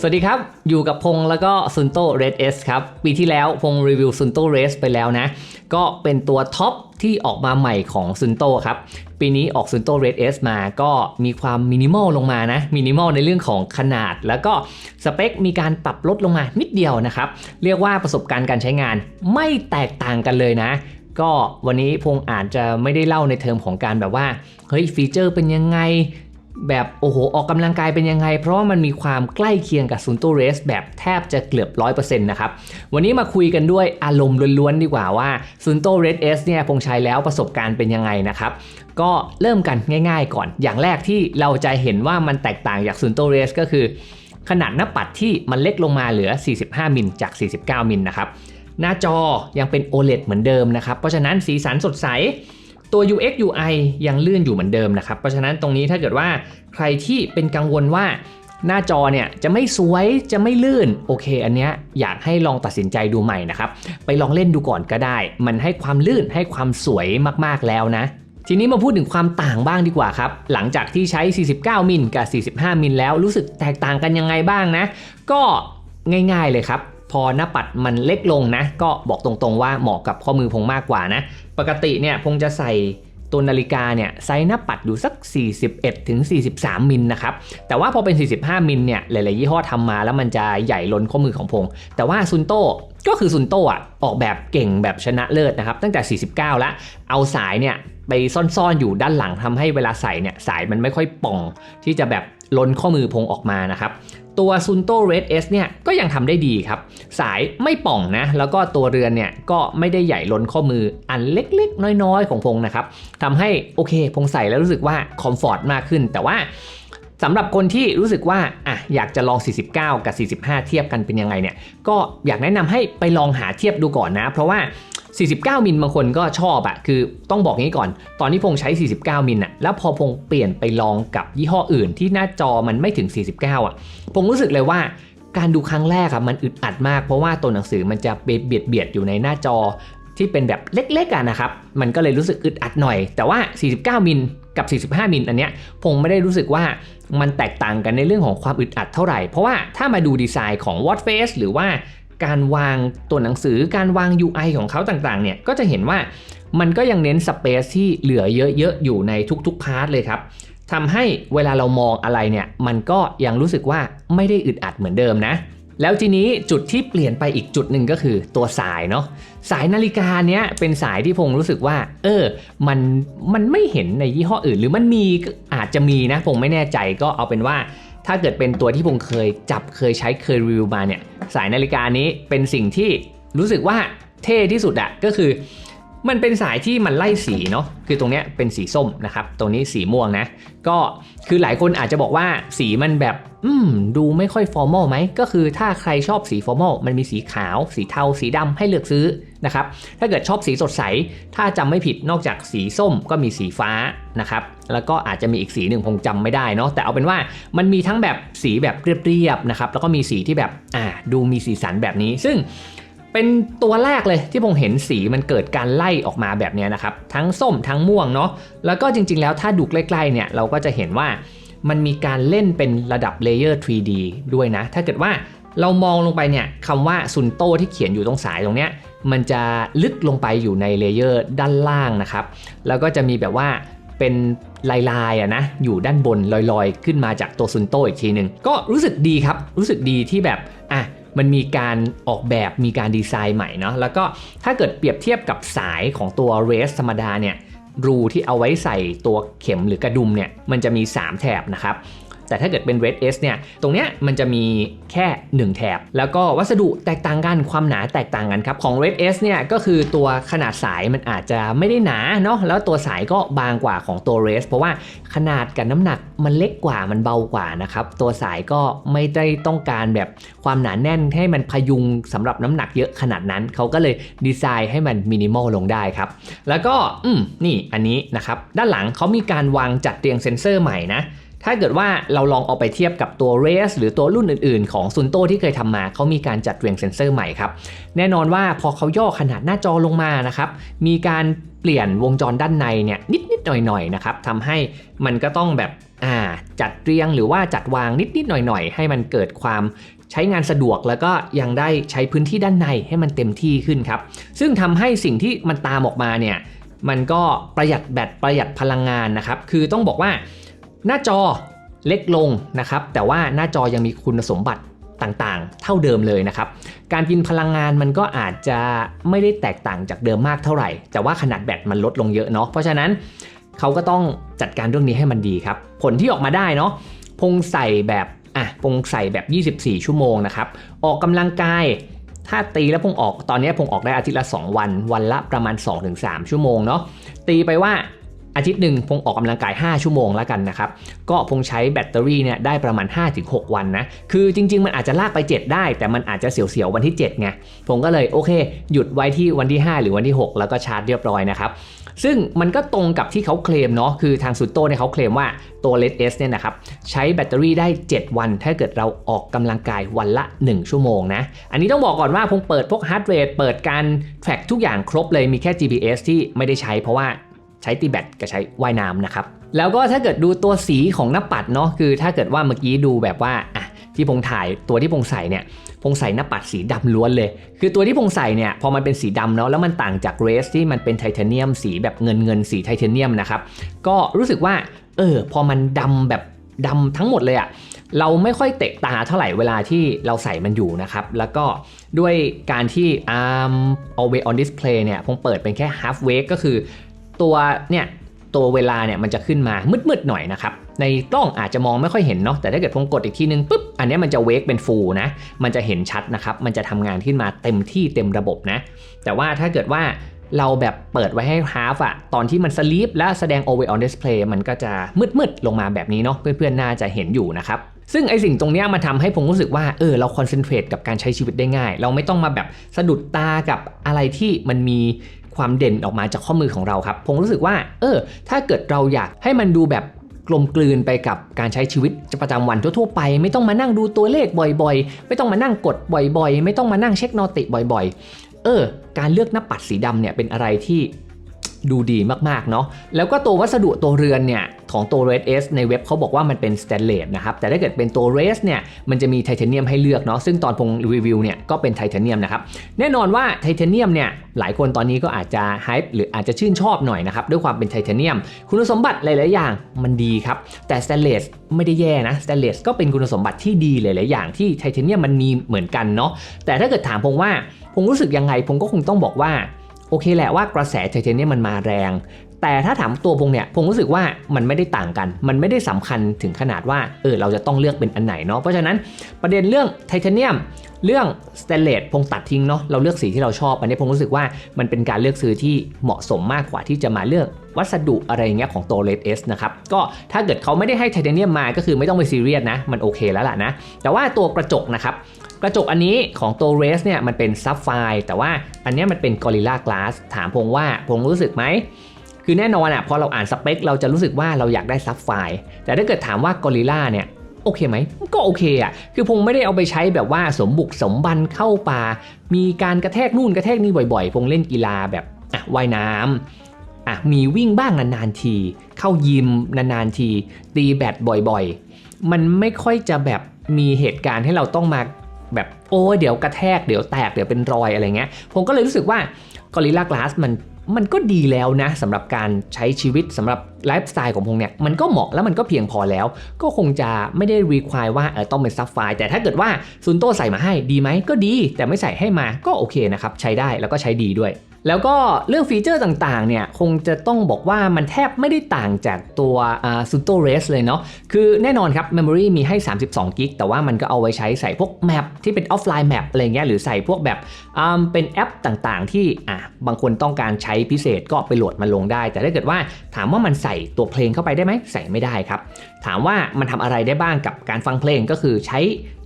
สวัสดีครับ อยู่กับพงษ์แล้วก็ซุนโต้เรดเอสครับ ปีที่แล้วพงษ์รีวิวซุนโต้เรสไปแล้วนะ ก็เป็นตัวท็อปที่ออกมาใหม่ของซุนโต้ครับ ปีนี้ออกซุนโต้เรดเอสมาก็มีความมินิมอลลงมานะมินิมอลในเรื่องของขนาด แล้วก็สเปคมีการปรับลดลงมานิดเดียวนะครับ เรียกว่าประสบการณ์การใช้งานไม่แตกต่างกันเลยนะก็วันนี้พงษ์อาจจะไม่ได้เล่าในเทอมของการแบบว่า เฮ้ยฟีเจอร์เป็นยังไง แบบโอ้โหออกกำลังกายเป็นยังไง เพราะว่ามันมีความใกล้เคียงกับซุนโตเรสแบบแทบจะเกือบ 100%นะครับ วันนี้มาคุยกันด้วยอารมณ์ล้วนๆดีกว่าว่าซุนโตเรสเอสเนี่ยพงใช้แล้วประสบการณ์เป็นยังไงนะครับ ก็เริ่มกันง่ายๆก่อน อย่างแรกที่เราจะเห็นว่ามันแตกต่างจากซุนโตเรสก็คือ ขนาดหน้าปัดที่มันเล็กลงมาเหลือ 45 มิลจาก 49 มิลนะครับหน้าจอยังเป็น OLED เหมือนเดิมนะครับเพราะฉะนั้นสีสันสดใส ตัว UX UI ยังเลื่อนอยู่เหมือนเดิมนะครับ เพราะฉะนั้นตรงนี้ถ้าเกิดว่าใครที่เป็นกังวลว่าหน้าจอเนี่ยจะไม่สวยจะไม่ลื่นโอเค อันเนี้ยอยากให้ลองตัดสินใจดูใหม่นะครับไปลองเล่นดูก่อนก็ได้ มันให้ความลื่นให้ความสวยมากๆแล้วนะ ทีนี้มาพูดถึงความต่างบ้างดีกว่าครับ หลังจากที่ใช้ 49 มิลกับ 45 มิลแล้วรู้สึกแตกต่างกันยังไงบ้างนะ ก็ง่ายๆเลยครับ พอหน้าปัดมันเล็กลงนะ ก็บอกตรงๆว่าเหมาะกับข้อมือพงมากกว่านะ ปกติเนี่ยพงจะใส่ตัวนาฬิกาเนี่ยไซส์หน้าปัดอยู่สัก 41ถึง43 มิลนะครับ แต่ว่าพอเป็น 45 มิลเนี่ยหลายๆยี่ห้อทำมาแล้วมันจะใหญ่ล้นข้อมือของพง แต่ว่าซุนโตก็คือซุนโตอะออกแบบเก่งแบบชนะเลิศนะครับ ตั้งแต่ 49 แล้ว เอาสายเนี่ยไปซ่อนๆอยู่ด้านหลังทำให้เวลาใส่เนี่ยสายมันไม่ค่อยป่องที่จะแบบล้นข้อมือพงออกมานะครับ ตัว Sunto Red S เนี่ยก็ยังทำได้ดีครับ สายไม่ป่องนะ แล้วก็ตัวเรือนเนี่ยก็ไม่ได้ใหญ่ล้นข้อมืออันเล็กๆ น้อยๆ ของพงนะครับทำให้โอเคพงใส่แล้วรู้สึกว่าคอมฟอร์ตมากขึ้น แต่ว่าสำหรับคนที่รู้สึกว่าอะอยากจะลอง 49 กับ 45 เทียบกันเป็นยังไงเนี่ยก็อยากแนะนำให้ไปลองหาเทียบดูก่อนนะ เพราะว่า 49 มิลบางคนก็ชอบอะคือต้องบอกงี้ก่อน ตอนที่พงใช้ 49 มิลอะแล้วพอพงเปลี่ยนไปลองกับยี่ห้ออื่น ที่หน้าจอมันไม่ถึง 49อะพงรู้สึกเลยว่าการดูครั้งแรกอะมันอึดอัดมาก เพราะว่าตัวหนังสือมันจะเบียดเบียดอยู่ในหน้าจอที่เป็นแบบเล็กๆอะนะครับ มันก็เลยรู้สึกอึดอัดหน่อย แต่ว่า 49 มิลกับ 45 มิลอันเนี้ยพงไม่ได้รู้สึกว่ามันแตกต่างกันในเรื่องของความอึดอัดเท่าไหร่ เพราะว่าถ้ามาดูดีไซน์ของ Watch Face หรือว่า การวางตัวหนังสือการวาง UI ของเขาต่างๆเนี่ยก็จะเห็นว่ามันก็ยังเน้นสเปซที่เหลือเยอะๆอยู่ในทุกๆพาร์ทเลยครับทำให้เวลาเรามองอะไรเนี่ยมันก็ยังรู้สึกว่าไม่ได้อึดอัดเหมือนเดิมนะ แล้วทีนี้จุดที่เปลี่ยนไปอีกจุดหนึ่งก็คือตัวสายเนาะสายนาฬิกาเนี้ยเป็นสายที่พงรู้สึกว่า เออ มันมันไม่เห็นในยี่ห้ออื่น หรือมันมีก็อาจจะมีนะพงไม่แน่ใจก็เอาเป็นว่า ถ้าเกิดเป็นตัวที่ผมเคยจับเคยใช้เคยรีวิวมาเนี่ยสายนาฬิกานี้เป็นสิ่งที่รู้สึกว่าเท่ที่สุดอะก็คือ มันเป็นสายที่มันไล่สีเนาะ คือตรงเนี้ยเป็นสีส้มนะครับ ตรงนี้สีม่วงนะ ก็คือหลายคนอาจจะบอกว่าสีมันแบบ อืม ดูไม่ค่อยฟอร์มอลไหม ก็คือถ้าใครชอบสีฟอร์มอล มันมีสีขาว สีเทา สีดำให้เลือกซื้อนะครับ ถ้าเกิดชอบสีสดใส ถ้าจำไม่ผิดนอกจากสีส้มก็มีสีฟ้านะครับ แล้วก็อาจจะมีอีกสีหนึ่งคงจำไม่ได้เนาะ แต่เอาเป็นว่ามันมีทั้งแบบสีแบบเรียบๆนะครับ แล้วก็มีสีที่แบบ อ่า ดูมีสีสันแบบนี้ ซึ่ง เป็นตัวแรกเลยที่ผมเห็นสีมันเกิดการไล่ออกมาแบบนี้นะครับ ทั้งส้มทั้งม่วงเนาะแล้วก็จริงๆแล้วถ้าดูใกล้ๆเนี่ยเราก็จะเห็นว่ามันมีการเล่นเป็นระดับเลเยอร์ 3D ด้วยนะ ถ้าเกิดว่าเรามองลงไปเนี่ยคำว่าซุนโตที่เขียนอยู่ตรงสายตรงเนี้ยมันจะลึกลงไปอยู่ในเลเยอร์ด้านล่างนะครับ แล้วก็จะมีแบบว่าเป็นลายๆอะนะอยู่ด้านบนลอยๆ ขึ้นมาจากตัวซุนโตอีกทีหนึ่งก็รู้สึกดีครับ รู้สึกดีที่แบบอะ มันมีการออกแบบมีการดีไซน์ใหม่เนาะแล้วก็ถ้าเกิดเปรียบเทียบกับสายของตัวเรสธรรมดาเนี่ยรูที่เอาไว้ใส่ตัวเข็มหรือกระดุมเนี่ยมันจะมี 3 แถบนะครับ แต่ถ้าเกิดเป็น Red S เนี่ย ตรงเนี้ยมันจะมีแค่ 1 แถบ แล้วก็วัสดุแตกต่างกัน ความหนาแตกต่างกันครับ ของ Red S เนี่ยก็คือตัวขนาดสายมันอาจจะไม่ได้หนาเนาะ แล้วตัวสายก็บางกว่าของตัว Res เพราะว่าขนาดกับน้ำหนักมันเล็กกว่า มันเบากว่านะครับ ตัวสายก็ไม่ได้ต้องการแบบความหนาแน่นให้มันพยุงสำหรับน้ำหนักเยอะขนาดนั้น เขาก็เลยดีไซน์ให้มันมินิมอลลงได้ครับ แล้วก็ อืม นี่ อันนี้นะครับ ด้านหลังเขามีการวางจัดเรียงเซ็นเซอร์ใหม่นะ ถ้าเกิดว่าเราลองเอาไปเทียบกับตัว Race หรือตัวรุ่นอื่นๆ ของซุนโตที่เคยทำมา เขามีการจัดเรียงเซ็นเซอร์ใหม่ครับ แน่นอนว่าพอเขาย่อขนาดหน้าจอลงมานะครับ มีการเปลี่ยนวงจรด้านในเนี่ยนิดๆหน่อยๆนะครับทำให้มันก็ต้องแบบอ่าจัดเรียงหรือว่าจัดวางนิดๆหน่อยๆ ให้มันเกิดความใช้งานสะดวกแล้วก็ยังได้ใช้พื้นที่ด้านในให้มันเต็มที่ขึ้นครับ ซึ่งทำให้สิ่งที่มันตามออกมาเนี่ยมันก็ประหยัดแบตประหยัดพลังงานนะครับ คือต้องบอกว่า หน้าจอเล็กลงนะครับ แต่ว่าหน้าจอยังมีคุณสมบัติต่างๆ เท่าเดิมเลยนะครับ การกินพลังงานมันก็อาจจะไม่ได้แตกต่างจากเดิมมากเท่าไหร่ แต่ว่าขนาดแบตมันลดลงเยอะเนาะ เพราะฉะนั้นเขาก็ต้องจัดการเรื่องนี้ให้มันดีครับ ผลที่ออกมาได้เนาะ พงใส่แบบอะพงใส่แบบ 24 ชั่วโมงนะครับ ออกกำลังกาย ถ้าตีแล้วพงออก ตอนนี้พงออกได้อาทิตย์ละ 2 วัน วันละประมาณ 2-3 ชั่วโมงเนาะ ตีไปว่า อาทิตย์หนึ่งพงออกกำลังกาย 5 ชั่วโมงแล้วกันนะครับ ก็พงใช้แบตเตอรี่เนี่ยได้ประมาณ 5-6 วันนะ คือจริง ๆ มันอาจจะลากไป 7 ได้ แต่มันอาจจะเสียวๆวันที่7ไงผมก็เลยโอเค หยุดไว้ที่วันที่ 5 หรือวันที่ 6 แล้วก็ชาร์จเรียบร้อยนะครับซึ่งมันก็ตรงกับที่เขาเคลมเนาะคือทางสุดโต้เนี่ยเขาเคลมว่าตัว Led S เนี่ยนะครับใช้แบตเตอรี่ได้ 7 วัน ถ้าเกิดเราออกกำลังกายวันละ 1 ชั่วโมงนะอันนี้ต้องบอกก่อนว่าผมเปิดพวก heart rate เปิดการ track ทุกอย่างครบเลยมีแค่ GPS ที่ไม่ได้ใช้เพราะว่า ใช้ตีแบตกับใช้ว่ายน้ำนะครับ แล้วก็ถ้าเกิดดูตัวสีของหน้าปัดเนาะคือถ้าเกิดว่าเมื่อกี้ดูแบบว่าอะที่พงถ่ายตัวที่พงใส่เนี่ยพงใส่หน้าปัดสีดำล้วนเลย คือตัวที่พงใส่เนี่ยพอมันเป็นสีดำเนาะแล้วมันต่างจากเรสที่มันเป็นไทเทเนียมสีแบบเงินเงินสีไทเทเนียมนะครับก็รู้สึกว่าเออพอมันดำแบบดำทั้งหมดเลยอะเราไม่ค่อยเตะตาเท่าไหร่เวลาที่เราใส่มันอยู่นะครับ แล้วก็ด้วยการที่ arm always on display เนี่ยพงเปิดเป็นแค่ half wake ก็คือ ตัวเนี่ยตัวเวลาเนี่ยมันจะขึ้นมามืดๆหน่อยนะครับ ในกล้องอาจจะมองไม่ค่อยเห็นเนาะแต่ถ้าเกิดพงกดอีกทีนึงปุ๊บอันนี้มันจะเวกเป็นฟูนะ มันจะเห็นชัดนะครับ มันจะทำงานขึ้นมาเต็มที่เต็มระบบนะ แต่ว่าถ้าเกิดว่าเราแบบเปิดไว้ให้ half อะตอนที่มันสลีปและแสดง always on display มันก็จะมืดๆลงมาแบบนี้เนาะเพื่อนๆน่าจะเห็นอยู่นะครับซึ่งไอสิ่งตรงนี้มันทำให้ผมรู้สึกว่าเออเราคอนเซนเทรตกับการใช้ชีวิตได้ง่าย เราไม่ต้องมาแบบสะดุดตากับอะไรที่มันมี ความเด่นออกมาจากข้อมือของเราครับ ผมรู้สึกว่า เออ ถ้าเกิดเราอยากให้มันดูแบบกลมกลืนไปกับการใช้ชีวิตประจำวันทั่วๆไป ไม่ต้องมานั่งดูตัวเลขบ่อยๆ ไม่ต้องมานั่งกดบ่อยๆ ไม่ต้องมานั่งเช็คนอติบ่อย ๆ เออ การเลือกหน้าปัดสีดำเนี่ยเป็นอะไรที่ ดูดีมากๆเนาะแล้วก็ตัววัสดุตัวเรือนเนี่ยของตัว Red S ในเว็บเขาบอกว่ามันเป็นสแตนเลสนะครับแต่ถ้าเกิดเป็นตัว Res เนี่ยมันจะมีไทเทเนียมให้เลือกเนาะซึ่งตอนพงรีวิวเนี่ยก็เป็นไทเทเนียมนะครับแน่นอนว่าไทเทเนียมเนี่ยหลายคนตอนนี้ก็อาจจะไฮป์หรืออาจจะชื่นชอบหน่อยนะครับด้วยความเป็นไทเทเนียม คุณสมบัติหลายๆอย่างมันดีครับแต่สแตนเลสไม่ได้แย่นะสแตนเลสก็เป็นคุณสมบัติที่ดีหลายๆอย่างที่ไทเทเนียมมันมีเหมือนกันเนาะแต่ถ้าเกิดถามพงว่าพงรู้สึกยังไงพงก็คงต้องบอกว่า โอเคแหละว่ากระแสไทเทเนียมมันมาแรง แต่ถ้าถามตัวพงเนี่ยผมรู้สึกว่ามันไม่ได้ต่างกัน มันไม่ได้สำคัญถึงขนาดว่าเออเราจะต้องเลือกเป็นอันไหนเนาะเพราะฉะนั้นประเด็นเรื่องไทเทเนียมเรื่องสเตนเลสพงตัดทิ้งเนาะเราเลือกสีที่เราชอบ อันนี้ผมรู้สึกว่ามันเป็นการเลือกซื้อที่เหมาะสมมากกว่าที่จะมาเลือกวัสดุอะไรเงี้ยของตัว Red S นะครับก็ถ้าเกิดเขาไม่ได้ให้ไทเทเนียมมาก็คือไม่ต้องไปซีเรียสนะ มันโอเคแล้วล่ะนะ แต่ว่าตัวกระจกนะครับกระจกอันนี้ของตัว r a c e เนี่ยมันเป็นซับไฟแต่ว่าอันนี้มันเป็น Gorilla Glass ถามพงว่าพงรู้สึกไหม คือแน่นอนอะพอเราอ่านสเปคเราจะรู้สึกว่าเราอยากได้ซับไฟล์ แต่ถ้าเกิดถามว่า Gorilla เนี่ยโอเคไหมก็โอเคอะคือพงไม่ได้เอาไปใช้แบบว่าสมบุกสมบันเข้าป่า มีการกระแทกนู่นกระแทกนี่บ่อยๆพงเล่นกีฬาแบบอะว่ายน้ำอะมีวิ่งบ้างนานๆที เข้ายิมนานๆที ตีแบดบ่อยๆ มันไม่ค่อยจะแบบมีเหตุการณ์ให้เราต้องมาแบบโอ้เดี๋ยวกระแทกเดี๋ยวแตกเดี๋ยวเป็นรอยอะไรเงี้ยผมก็เลยรู้สึกว่า Gorilla Glass มัน มันก็ดีแล้วนะสำหรับการใช้ชีวิตสำหรับไลฟ์สไตล์ของพงเนี่ยมันก็เหมาะแล้วมันก็เพียงพอแล้ว ก็คงจะไม่ได้รีควายว่าเออต้องเป็นซับไฟแต่ถ้าเกิดว่าซุนโตใส่มาให้ดีไหมก็ดี แต่ไม่ใส่ให้มาก็โอเคนะครับ ใช้ได้แล้วก็ใช้ดีด้วย แล้วก็เรื่องฟีเจอร์ต่างๆ เนี่ยคงจะต้องบอกว่ามันแทบไม่ได้ต่างจากตัวซูโตเรสเลยเนาะ คือแน่นอนครับ Memory มีให้ 32กิกแต่ว่ามันก็เอาไว้ใช้ใส่พวกแมปที่เป็นออฟไลน์แมปอะไรเงี้ย หรือใส่พวกแบบเป็นแอปต่างๆ ที่อะบางคนต้องการใช้พิเศษก็ไปโหลดมาลงได้ แต่ถ้าเกิดว่าถามว่ามันใส่ตัวเพลงเข้าไปได้ไหม ใส่ไม่ได้ครับ ถามว่ามันทำอะไรได้บ้างกับการฟังเพลงก็คือใช้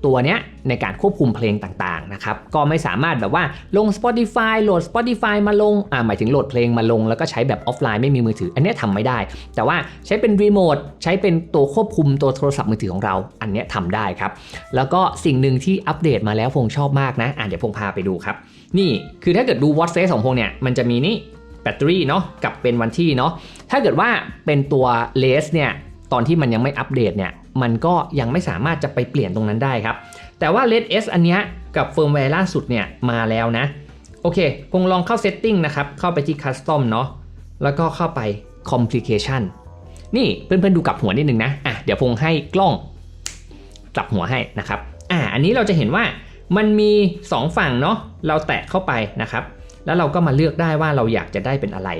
ตัวเนี้ยในการควบคุมเพลงต่างๆนะครับก็ไม่สามารถแบบว่าลง Spotify โหลด Spotify มาลงอ่าหมายถึงโหลดเพลงมาลง แล้วก็ใช้แบบออฟไลน์ไม่มีมือถือ อันนี้ยทำไม่ได้ แต่ว่าใช้เป็นรีโมทใช้เป็นตัวควบคุมตัวโทรศัพท์มือถือของเรา อันนี้ยทำได้ครับ แล้วก็สิ่งหนึ่งที่อัปเดตมาแล้วพงชอบมากนะอ่าเดี๋ยวพงพาไปดูครับ นี่คือถ้าเกิดดู Watch Face ของพงเนี่ยมันจะมีนี่แบตเตอรี่เนาะกับเป็นวันที่เนาะถ้าเกิดว่าเป็นตัวเลสเนี่ยตอนที่มันยังไม่อัปเดตเนี่ย มันก็ยังไม่สามารถจะไปเปลี่ยนตรงนั้นได้ครับ แต่ว่า l e d S อันเนี้ยกับเฟิร์มแวร์ล่าสุดเนี่ยมาแล้วนะ โอเคคงลองเข้า Setting นะครับ เข้าไปที่ Custom เนาะแล้วก็เข้าไป Complication นี่เพื่อนๆดูกลับหัวนิดนึงนะอะเดี๋ยวพงให้กล้องกลับหัวให้นะครับอะอันนี้เราจะเห็นว่ามันมี 2 ฝั่งเนาะเราแตะเข้าไปนะครับ แล้วเราก็มาเลือกได้ว่าเราอยากจะได้เป็นอะไร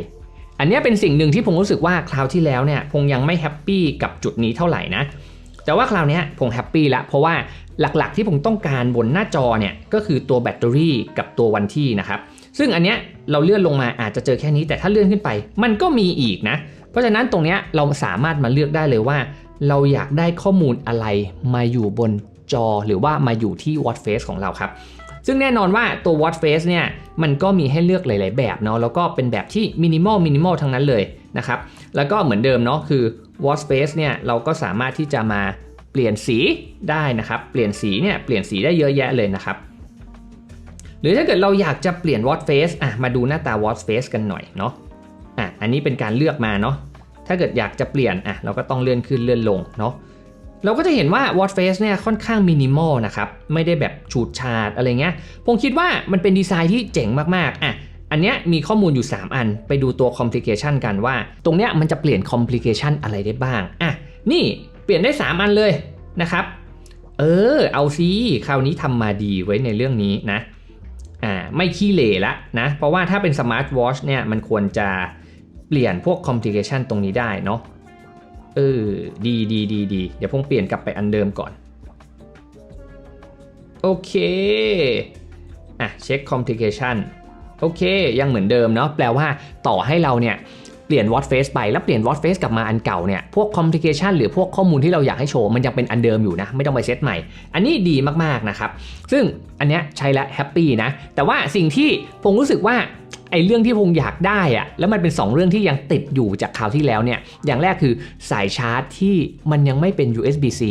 อันนี้เป็นสิ่งหนึ่งที่ผมรู้สึกว่าคราวที่แล้วเนี่ยพงยังไม่แฮปปี้กับจุดนี้เท่าไหร่นะ แต่ว่าคราวนี้ผมแฮปปี้ละเพราะว่าหลักๆที่ผมต้องการบนหน้าจอเนี่ยก็คือตัวแบตเตอรี่กับตัววันที่นะครับ ซึ่งอันเนี้ยเราเลื่อนลงมาอาจจะเจอแค่นี้แต่ถ้าเลื่อนขึ้นไป มันก็มีอีกนะ เพราะฉะนั้นตรงเนี้ยเราสามารถมาเลือกได้เลยว่า เราอยากได้ข้อมูลอะไรมาอยู่บนจอ หรือว่ามาอยู่ที่ watch face ของเราครับซึ่งแน่นอนว่าตัว watch face เนี่ยมันก็มีให้เลือกหลาย ๆ แบบเนาะแล้วก็เป็นแบบที่มินิมอลมินิมอลทั้งนั้นเลยนะครับแล้วก็เหมือนเดิมเนาะคือ watch face เนี่ยเราก็สามารถที่จะมาเปลี่ยนสีได้นะครับ เปลี่ยนสีเนี่ยเปลี่ยนสีได้เยอะแยะเลยนะครับ หรือถ้าเกิดเราอยากจะเปลี่ยน watch face อะมาดูหน้าตา watch face กันหน่อยเนาะอะอันนี้เป็นการเลือกมาเนาะถ้าเกิดอยากจะเปลี่ยนอะเราก็ต้องเลื่อนขึ้นเลื่อนลงเนาะเราก็จะเห็นว่า w a t face เนี่ยค่อนข้างมินิมอลนะครับ ไม่ได้แบบฉูดฉาดอะไรเงี้ยผมคิดว่ามันเป็นดีไซน์ที่เจ๋งมากๆอะ อันเนี้ยมีข้อมูลอยู่ 3 อัน ไปดูตัว complication กันว่า ตรงเนี้ยมันจะเปลี่ยน complication อะไรได้บ้าง อะ นี่เปลี่ยนได้ 3 อันเลยนะครับ เออ เอาซิคราวนี้ทำมาดีไว้ในเรื่องนี้นะ อ่า ไม่ขี้เหร่ละนะ เพราะว่าถ้าเป็นสมาร์ทวอชเนี่ยมันควรจะเปลี่ยนพวกคอมพลิเคชันตรงนี้ได้เนาะ เออ ดีดีดีดีเดี๋ยวพงเปลี่ยนกลับไปอันเดิมก่อน โอเค อะ เช็คคอมพลิเคชัน โอเค ยังเหมือนเดิมเนาะแปลว่าต่อให้เราเนี่ยเปลี่ยน What face ไปแล้วเปลี่ยน What face กลับมาอันเก่าเนี่ยพวก complication หรือพวกข้อมูลที่เราอยากให้โชว์ มันยังเป็นอันเดิมอยู่นะ ไม่ต้องไปเซตใหม่ อันนี้ดีมากๆนะครับ ซึ่งอันเนี้ยใช้แล้วแฮปปี้นะ แต่ว่าสิ่งที่ผมรู้สึกว่าไอ้เรื่องที่ผมอยากได้อะแล้วมันเป็น 2 เรื่องที่ยังติดอยู่จากคราวที่แล้วเนี่ย อย่างแรกคือสายชาร์จที่มันยังไม่เป็น USB-C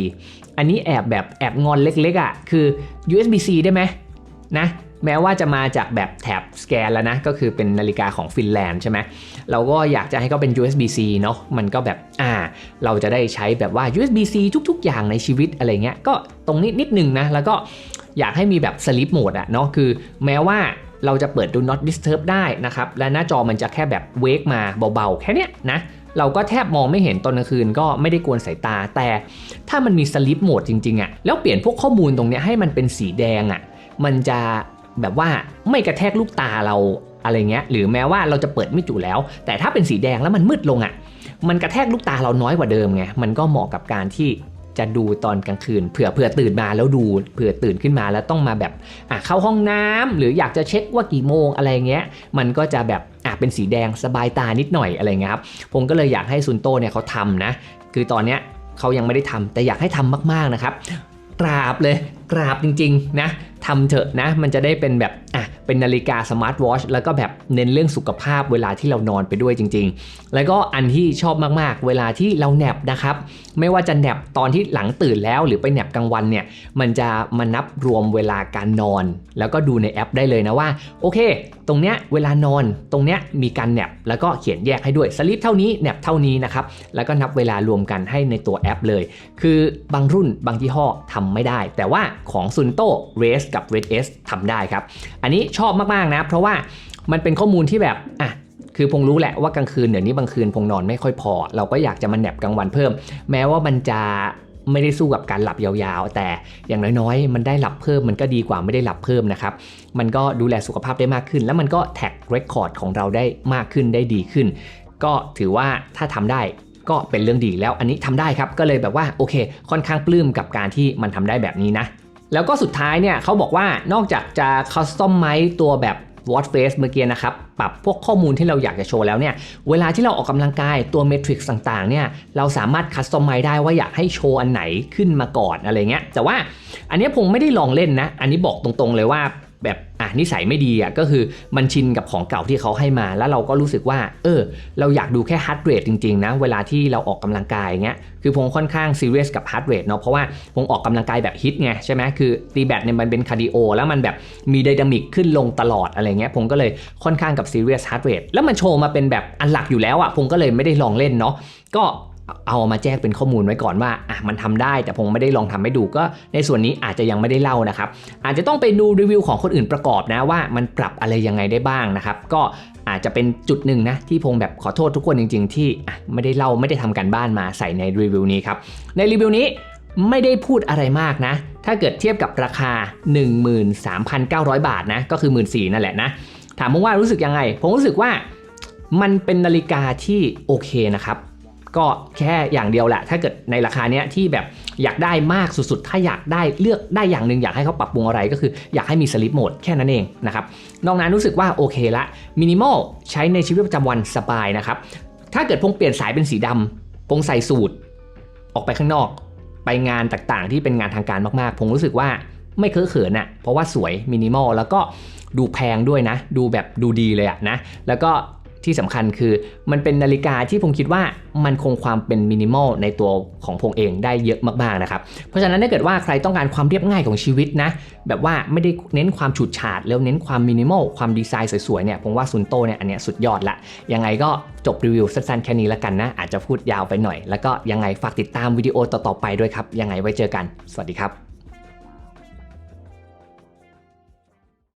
อันนี้แอบแบบแอบงอนเล็กๆอะ่ะ คือ USB-C ได้ไหมนะ แม้ว่าจะมาจากแบบแท็บสแกนแล้วนะ ก็คือเป็นนาฬิกาของฟินแลนด์ใช่ไหมเราก็อยากจะให้เขาเป็น USB-C เนาะมันก็แบบอ่า เราจะได้ใช้แบบว่า USB-C ทุกๆ อย่างในชีวิตอะไรเงี้ยก็ตรงนี้นิดนึงนะ แล้วก็อยากให้มีแบบ sleep mode อะเนาะคือแม้ว่าเราจะเปิด do not disturb ได้นะครับ และหน้าจอมันจะแค่แบบ wake มาเบาๆ แค่เนี้ยนะ เราก็แทบมองไม่เห็นตอนกลางคืนก็ไม่ได้กวนสายตา แต่ถ้ามันมี sleep mode จริงๆอะแล้วเปลี่ยนพวกข้อมูลตรงเนี้ยให้มันเป็นสีแดงอะมันจะ แบบว่าไม่กระแทกลูกตาเราอะไรเงี้ยหรือแม้ว่าเราจะเปิดไม่จุแล้ว แต่ถ้าเป็นสีแดงแล้วมันมืดลงอะ่ะมันกระแทกลูกตาเราน้อยกว่าเดิมไงมันก็เหมาะกับการที่จะดูตอนกลางคืนเผื่อเผื่อตื่นมาแล้วดูเผื่อตื่นขึ้นมาแล้วต้องมาแบบอะเข้าห้องน้ำหรืออยากจะเช็คว่ากี่โมงอะไรเงี้ย มันก็จะแบบอะเป็นสีแดงสบายตานิดหน่อยอะไรเงี้ยครับผมก็เลยอยากให้ซุนโตเนี่ยเขาทำนะ คือตอนเนี้ยเขายังไม่ได้ทำแต่อยากให้ทำมากๆนะครับกราบเลยกราบจริงๆนะทำเถอะนะ มันจะได้เป็นแบบ อะเป็นนาฬิกาสมาร์ทวอชแล้วก็แบบเน้นเรื่องสุขภาพเวลาที่เรานอนไปด้วยจริง ๆ แล้วก็อันที่ชอบมากๆ เวลาที่เราแนบนะครับ ไม่ว่าจะแนบตอนที่หลังตื่นแล้วหรือไปแนบกลางวันเนี่ย มันจะมานับรวมเวลาการนอน แล้วก็ดูในแอปได้เลยนะว่า โอเค ตรงเนี้ยเวลานอนตรงเนี้ยมีการแนบแล้วก็เขียนแยกให้ด้วยสลิปเท่านี้แนบเท่านี้นะครับแล้วก็นับเวลารวมกันให้ในตัวแอปเลย คือบางรุ่นบางยี่ห้อทำไม่ได้ แต่ว่าของซุนโต Race กับ Red S ทำได้ครับอันนี้ชอบมากๆนะ เพราะว่ามันเป็นข้อมูลที่แบบอะคือพงรู้แหละว่ากลางคืนเดี๋ยวนี้บางคืนพงนอนไม่ค่อยพอ เราก็อยากจะมาแนบกลางวันเพิ่ม แม้ว่ามันจะไม่ได้สู้กับการหลับยาวๆ แต่อย่างน้อยๆ มันได้หลับเพิ่มมันก็ดีกว่าไม่ได้หลับเพิ่มนะครับ มันก็ดูแลสุขภาพได้มากขึ้น แล้วมันก็แท็กเรคคอร์ดของเราได้มากขึ้นได้ดีขึ้น ก็ถือว่าถ้าทำได้ก็เป็นเรื่องดีแล้วอันนี้ทำได้ครับก็เลยแบบว่าโอเค ค่อนข้างปลื้มกับการที่มันทำได้แบบนี้นะ แล้วก็สุดท้ายเนี่ยเขาบอกว่านอกจากจะคัสตอมไมตัวแบบ Watch Face เมื่อกี้นะครับ ปรับพวกข้อมูลที่เราอยากจะโชว์แล้วเนี่ย เวลาที่เราออกกำลังกายตัวเมทริกซ์ต่างๆเนี่ย เราสามารถคัสตอมไมได้ว่าอยากให้โชว์อันไหนขึ้นมาก่อนอะไรเงี้ย แต่ว่าอันนี้ผมไม่ได้ลองเล่นนะ อันนี้บอกตรงๆเลยว่า แบบอะนิสัยไม่ดีอะก็คือมันชินกับของเก่าที่เขาให้มา แล้วเราก็รู้สึกว่า เออ เราอยากดูแค่ฮาร์ดเรทจริงๆนะเวลาที่เราออกกำลังกายอย่างเงี้ยคือผมค่อนข้างซีเรียสกับฮาร์ดเรทเนาะเพราะว่าผมออกกำลังกายแบบฮิตไงใช่ไหมคือตีแบดเนี่ยมันเป็นคาร์ดิโอแล้วมันแบบมีไดนามิกขึ้นลงตลอดอะไรเงี้ยผมก็เลยค่อนข้างกับซีเรียสฮาร์ดเรทแล้วมันโชว์มาเป็นแบบอันหลักอยู่แล้วอะผมก็เลยไม่ได้ลองเล่นเนาะก็ เอามาแจ้งเป็นข้อมูลไว้ก่อนว่าอะมันทำได้แต่ผมไม่ได้ลองทำให้ดูก็ในส่วนนี้อาจจะยังไม่ได้เล่านะครับ อาจจะต้องไปดูรีวิวของคนอื่นประกอบนะว่ามันปรับอะไรยังไงได้บ้างนะครับ ก็อาจจะเป็นจุดหนึ่งนะที่พงแบบขอโทษทุกคนจริง ๆ ที่ไม่ได้เล่าไม่ได้ทำการบ้านมาใส่ในรีวิวนี้ครับในรีวิวนี้ไม่ได้พูดอะไรมากนะ ถ้าเกิดเทียบกับราคา 13,900 บาทนะก็คือ 1 4ื่นนั่นแหละนะ ถามผมว่ารู้สึกยังไง ผมรู้สึกว่ามันเป็นนาฬิกาที่โอเคนะครับ ก็แค่อย่างเดียวแหละ ถ้าเกิดในราคาเนี้ยที่แบบอยากได้มากสุดๆ ถ้าอยากได้เลือกได้อย่างหนึ่งอยากให้เขาปรับปรุงอะไรก็คืออยากให้มีสลิปโหมดแค่นั้นเองนะครับ นอกนั้นรู้สึกว่าโอเคละมินิมอลใช้ในชีวิตประจำวันสบายนะครับ ถ้าเกิดพงเปลี่ยนสายเป็นสีดำพงใส่สูตร ออกไปข้างนอก ไปงานต่างๆ ที่เป็นงานทางการมากๆผมรู้สึกว่าไม่เคอะเขินอะเพราะว่าสวยมินิมอลแล้วก็ดูแพงด้วยนะ ดูแบบดูดีเลยอะนะ แล้วก็ ที่สำคัญคือมันเป็นนาฬิกาที่ผมคิดว่ามันคงความเป็นมินิมอลในตัวของพงเองได้เยอะมากๆนะครับ เพราะฉะนั้นถ้าเกิดว่าใครต้องการความเรียบง่ายของชีวิตนะ แบบว่าไม่ได้เน้นความฉูดฉาดแล้วเน้นความมินิมอลความดีไซน์สวยๆเนี่ยผมว่าซุนโตเนี่ยอันเนี้ยสุดยอดละ ยังไงก็จบรีวิวสั้นๆแค่นี้แล้วกันนะ อาจจะพูดยาวไปหน่อย แล้วก็ยังไงฝากติดตามวิดีโอต่อๆไปด้วยครับ ยังไงไว้เจอกัน สวัสดีครับ